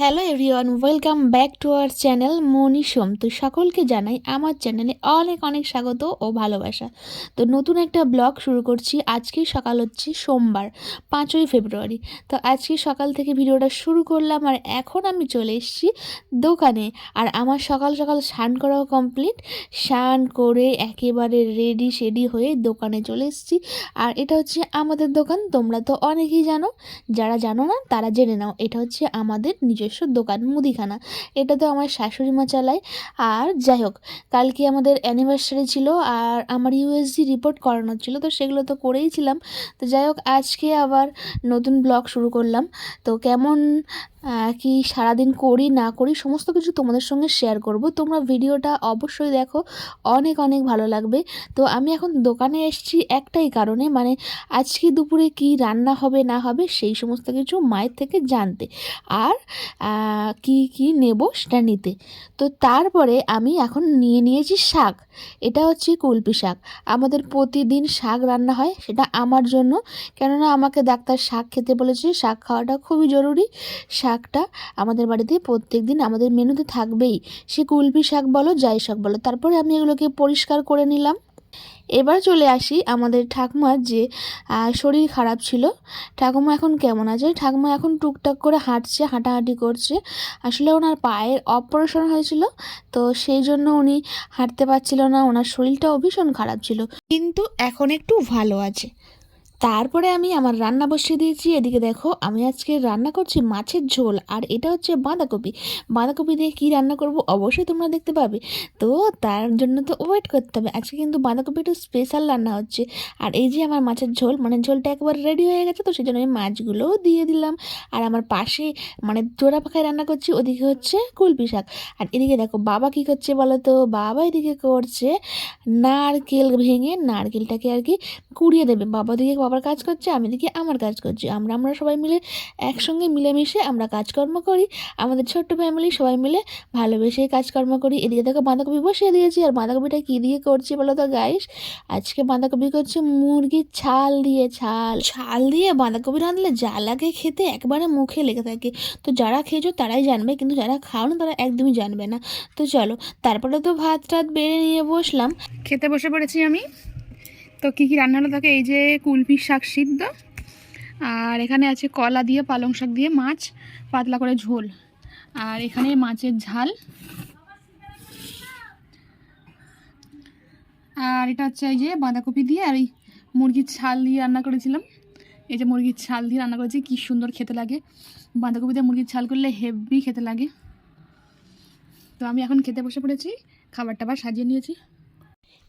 Hello everyone welcome back to our channel Manisham তো সকলকে জানাই আমার চ্যানেলে অনেক অনেক স্বাগত ও ভালোবাসা। তো নতুন একটা ব্লগ শুরু করছি। আজকে সকাল হচ্ছে সোমবার, পাঁচই ফেব্রুয়ারি। তো আজকে সকাল থেকে ভিডিওটা শুরু করলাম আর এখন আমি চলে এসেছি দোকানে। আর আমার সকাল সকাল স্নান করাও কমপ্লিট স্নান করে একেবারে রেডি শেডি হয়ে দোকানে চলে এসেছি। আর এটা হচ্ছে আমাদের দোকান, তোমরা তো অনেকেই জানো। যারা জানো না, তারা জেনে নাও, এটা হচ্ছে আমাদের নিজস্ব দোকান, মুদিখানা। এটা তো আমার শাশুড়ি মা চালায়। আর যাই হোক, কালকে আমাদের অ্যানিভার্সারি ছিল আর আমার ইউএসজি রিপোর্ট করানো ছিল, তো সেগুলো তো করেইছিলাম। তো যাই হোক, আজকে আবার নতুন ব্লগ শুরু করলাম। তো কেমন কি সারাদিন করি, না করি, সমস্ত কিছু তোমাদের সঙ্গে শেয়ার করব। তোমরা ভিডিওটা অবশ্যই দেখো, অনেক অনেক ভালো লাগবে। তো আমি এখন দোকানে এসেছি একটাই কারণে মানে আজকে দুপুরে কি রান্না হবে, না হবে, সেই সমস্ত কিছু মায়ের থেকে জানতে। আর কি কি নেব সেটা নিতে। তো তারপরে আমি এখন নিয়ে নিয়েছি শাক। এটা হচ্ছে কুলপি শাক। আমাদের প্রতিদিন শাক রান্না হয়, সেটা আমার জন্য। কেননা আমাকে ডাক্তার শাক খেতে বলেছে, শাক খাওয়াটা খুবই জরুরি। শাকটা আমাদের বাড়িতে প্রত্যেক দিন আমাদের মেনুতে থাকবেই। সে কুলপি শাক বলো, যাই শাক বলো। তারপরে আমি এগুলোকে পরিষ্কার করে নিলাম। এবার চলে আসি আমাদের ঠাকুমার যে শরীর খারাপ ছিল। ঠাকুমা এখন কেমন আছে? ঠাকুমা এখন টুকটাক করে হাঁটছে, হাঁটাহাঁটি করছে। আসলে ওনার পায়ের অপারেশন হয়েছিল, তো সেই জন্য উনি হাঁটতে পারছিল না। ওনার শরীরটাও ভীষণ খারাপ ছিল। কিন্তু এখন একটু ভালো আছে। তারপরে আমি আমার রান্না বসিয়ে দিয়েছি। এদিকে দেখো, আমি আজকে রান্না করছি মাছের ঝোল, আর এটা হচ্ছে বাঁধাকপি। বাঁধাকপি দিয়ে কী রান্না করব অবশ্যই তোমরা দেখতে পাবে। তো তার জন্য তো ওয়েট করতে হবে। আজকে কিন্তু বাঁধাকপি একটু স্পেশাল রান্না হচ্ছে। আর এই যে আমার মাছের ঝোল মানে ঝোলটা একবার রেডি হয়ে গেছে তো সেই জন্য আমি মাছগুলোও দিয়ে দিলাম। আর আমার পাশে মানে জোড়া পাখায় রান্না করছি, ওদিকে হচ্ছে কুলপি শাক। আর এদিকে দেখো, বাবা কী করছে বলো তো বাবা এদিকে করছে নারকেল ভেঙে, নারকেলটাকে আর কি কুড়িয়ে দেবে। বাবা দিকে বাবার কাজ করছে আমি দেখি আমার কাজ করছি। আমরা আমরা সবাই মিলে একসঙ্গে মিলেমিশে আমরা কাজকর্ম করি। আমাদের ছোট্ট ফ্যামিলি সবাই মিলে ভালোবেসে কাজকর্ম করি। এদিকে দেখো বাঁধাকপি বসিয়ে দিয়েছি আর বাঁধাকপিটা কী দিয়ে করছি বলো তো গাইস আজকে বাঁধাকপি করছি মুরগির ছাল দিয়ে ছাল। ছাল দিয়ে বাঁধাকপি রাঁধলে যা লাগে খেতে একবারে মুখে লেগে থাকে। তো যারা খেয়েছো তারাই জানবে কিন্তু যারা খাও না তারা একদমই জানবে না। তো চলো তারপরে তো ভাত টাত বেড়ে নিয়ে বসলাম। খেতে বসে পড়েছি আমি। তো কী কী রান্নাটা থাকে? এই যে কুলপির শাক সিদ্ধ, আর এখানে আছে কলা দিয়ে, পালং শাক দিয়ে মাছ, পাতলা করে ঝোল। আর এখানে মাছের ঝাল। আর এটা হচ্ছে এই যে বাঁধাকপি দিয়ে আর এই মুরগির ছাল দিয়ে রান্না করেছিলাম। এই যে মুরগির ছাল দিয়ে রান্না করেছি, কী সুন্দর খেতে লাগে। বাঁধাকপি দিয়ে মুরগির ছাল করলে হেভি খেতে লাগে। তো আমি এখন খেতে বসে পড়েছি, খাবার টাবার সাজিয়ে নিয়েছি।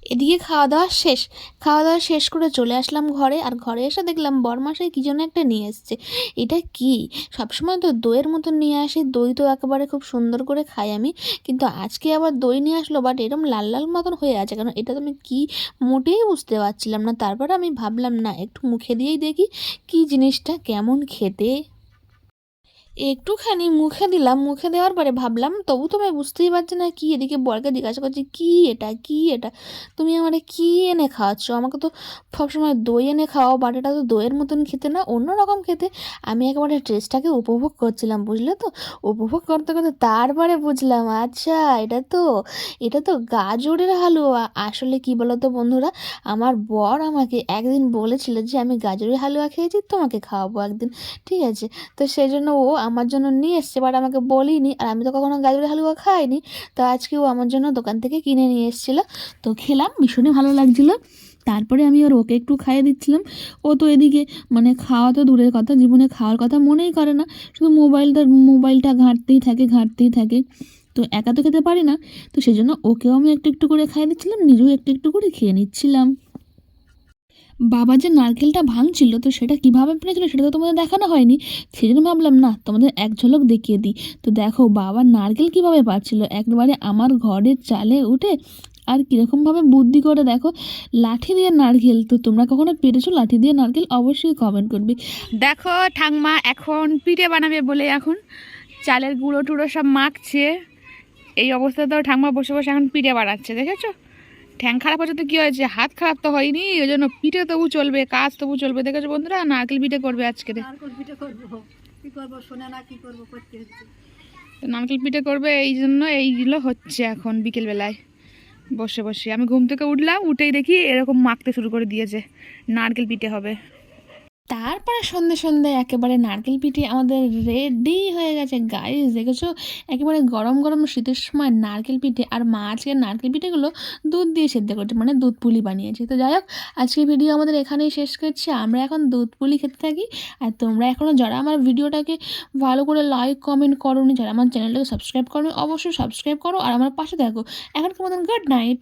এদিকে খাওয়া দাওয়া শেষ। খাওয়া দাওয়া শেষ করে চলে আসলাম ঘরে আর ঘরে এসে দেখলাম বরমাসাই কী জন্য একটা নিয়ে এসছে। এটা কি? সবসময় তো দইয়ের মতন নিয়ে আসি। দই তো একেবারে খুব সুন্দর করে খাই আমি। কিন্তু আজকে আবার দই নিয়ে আসলো বাট এরকম লাল লাল মতন হয়ে আছে কারণ এটা তো আমি কী মোটেই বুঝতে পারছিলাম না। তারপরে আমি ভাবলাম, না, একটু মুখে দিয়েই দেখি কী জিনিসটা, কেমন খেতে? একটুখানি মুখে দিলাম, মুখে দেওয়ার পরে ভাবলাম, তবু তো বুঝতেই পারছি না কি এদিকে বরকে জিজ্ঞাসা করছি, কি এটা? কি এটা? তুমি আমারে কি এনে খাওয়াচ্ছ? আমাকে তো সবসময় দই এনে খাওয়াও বাট এটা তো দইয়ের মতন খেতে না অন্য রকম খেতে। আমি একেবারে টেস্টটাকে উপভোগ করছিলাম, বুঝলে তো? উপভোগ করতে করতে তারপরে বুঝলাম আচ্ছা এটা তো এটা তো গাজরের হালুয়া। আসলে কি তো বন্ধুরা, আমার বর আমাকে একদিন বলেছিল যে, আমি গাজরের হালুয়া খেয়েছি, তোমাকে খাওয়াবো একদিন। ঠিক আছে, তো সেই জন্য ও আমার জন্য নিয়ে এসছে বাট আমাকে বলিনি। আর আমি তো কখনো গাজরের হালুয়া খাইনি। তো আজকে ও আমার জন্য দোকান থেকে কিনে নিয়ে এসেছিল। তো খেলাম, ভীষণই ভালো লাগছিল। তারপরে আমি ওর ওকে একটু খাইয়ে দিচ্ছিলাম। ও তো এদিকে মানে খাওয়া তো দূরের কথা, জীবনে খাওয়ার কথা মনেই করে না। শুধু মোবাইলটা মোবাইলটা ঘাঁটতেই থাকে ঘাঁটতেই থাকে। তো একা তো খেতে পারি না। তো সেই জন্য ওকেও আমি একটু একটু করে খাইয়ে দিচ্ছিলাম, নিজেও একটু একটু করে খেয়ে নিচ্ছিলাম। বাবা যে নারকেলটা ভাঙছিল, তো সেটা কীভাবে পেরেছিল সেটা তো তোমাদের দেখানো হয়নি। সেই জন্য ভাবলাম, না, তোমাদের এক ঝলক দেখিয়ে দিই। তো দেখো, বাবা নারকেল কীভাবে পাচ্ছিল একবারে আমার ঘরের চালে উঠে আর কীরকমভাবে বুদ্ধি করে দেখো, লাঠি দিয়ে নারকেল, তো তোমরা কখনো পেরেছ লাঠি দিয়ে নারকেল? অবশ্যই কমেন্ট করবে। দেখো ঠাংমা এখন পিঠে বানাবে বলে এখন চালের গুঁড়ো টুড়ো সব মাখছে। এই অবস্থাতেও ঠাংমা বসে বসে এখন পিঠে বানাচ্ছে, দেখেছ? ঠ্যাং খারাপ হচ্ছে তো কী হয়েছে হাত খারাপ তো হয়নি ওই জন্য পিঠে তবু চলবে কাজ তবু চলবে। দেখেছ বন্ধুরা? নারকেল পিঠে করবে আজকে। নারকেল পিঠে করব। কি করব শোনে না কি করব করতে হচ্ছে। তো নারকেল পিঠে করবে এই জন্য এইগুলো হচ্ছে এখন বিকেলবেলায়। বসে বসে। আমি ঘুম থেকে উঠলাম উঠেই দেখি এরকম মাখতে শুরু করে দিয়েছে। নারকেল পিঠে হবে। তারপরে সন্ধে সন্ধে একেবারে নারকেল পিঠে আমাদের রেডি হয়ে গেছে। গাইস দেখেছ? একেবারে গরম গরম শীতের সময় নারকেল পিঠে আর মা আজকে নারকেল পিঠেগুলো দুধ দিয়ে সেদ্ধ করছে মানে দুধ পুলি বানিয়েছে। তো যাই হোক, আজকের ভিডিও আমাদের এখানেই শেষ করছি। আমরা এখন দুধ পুলি খেতে থাকি। আর তোমরা এখনও যারা আমার ভিডিওটাকে ভালো করে লাইক কমেন্ট করোনি, যারা আমার চ্যানেলটাকে সাবস্ক্রাইব করো অবশ্যই সাবস্ক্রাইব করো। আর আমার পাশে দেখো এখনকার মতন গুড নাইট